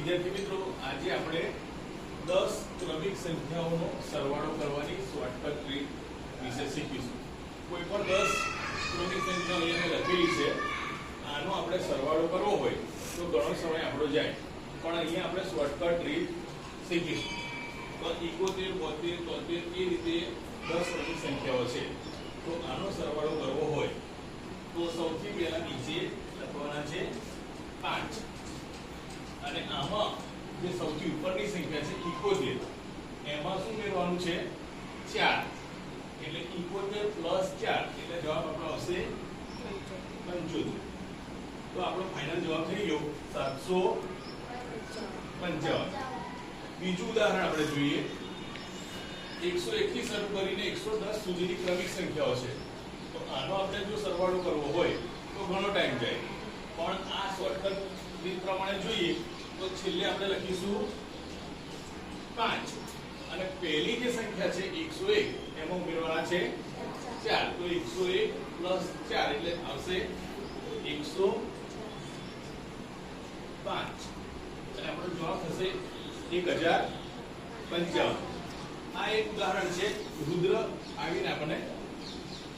વિદ્યાર્થી મિત્રો, આજે આપણે દસ ક્રમિક સંખ્યાઓનો સરવાળો કરવાની શોર્ટકટ ટ્રીક વિશે શીખીશું. કોઈ પણ દસ ક્રમિક સંખ્યાઓ અહીંયા લખેલી છે, આનો આપણે સરવાળો કરવો હોય તો ઘણો સમય આપણો જાય. પણ અહીંયા આપણે શોર્ટકટ રીત શીખીશું. તો ઇકોતેર બોતેર, તોતેર એ રીતે દસ ક્રમિક સંખ્યાઓ છે. તો આનો સરવાળો કરવો હોય તો સૌથી પહેલા નીચે લખવાના છે પાંચ. અને આમાં જે સૌથી ઉપરની સંખ્યા છે ઇકોતેર એમાં શું મેળવવાનું છે? ચાર. એટલે ઇકોતેર પ્લસ ચાર, એટલે જવાબ આપણો આવશે પંચોતેર. તો આપણો ફાઇનલ જવાબ થઈ ગયો સાતસો પંચાવન. બીજું ઉદાહરણ આપણે જોઈએ. એકસો એકથી શરૂ કરીને એકસો દસ સુધીની ક્રમિક સંખ્યાઓ છે. તો આનો આપણે જો સરવાળો કરવો હોય તો ઘણો ટાઈમ જાય. પણ આ શોર્ટકટ પ્રમાણે જોઈએ તો છેલ્લે આપણે લખીશું પાંચ. અને પહેલી જે સંખ્યા છે એકસો એક, એમાં ઉમેરવાના છે ચાર. તો એકસો એક પ્લસ ચાર એટલે આવશે એકસો પાંચ. આપણો જવાબ થશે એક હજાર પંચાવન. આ એક ઉદાહરણ છે, રુદ્ર આવીને આપણને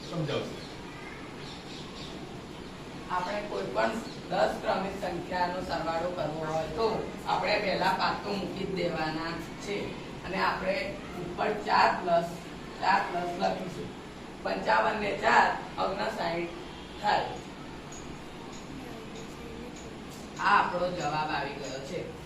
સમજાવશે. આપણે કોઈ પણ દસ ક્રમિક સંખ્યાનો સરવાળો કરવો હોય તો આપણે પહેલા પાતું મૂકી દેવાના છે. અને આપણે ઉપર ચાર પ્લસ ચાર પ્લસ લખીશું. પંચાવન ને ચાર, ઓગણસાઠ થાય. આ આપણો જવાબ આવી ગયો છે.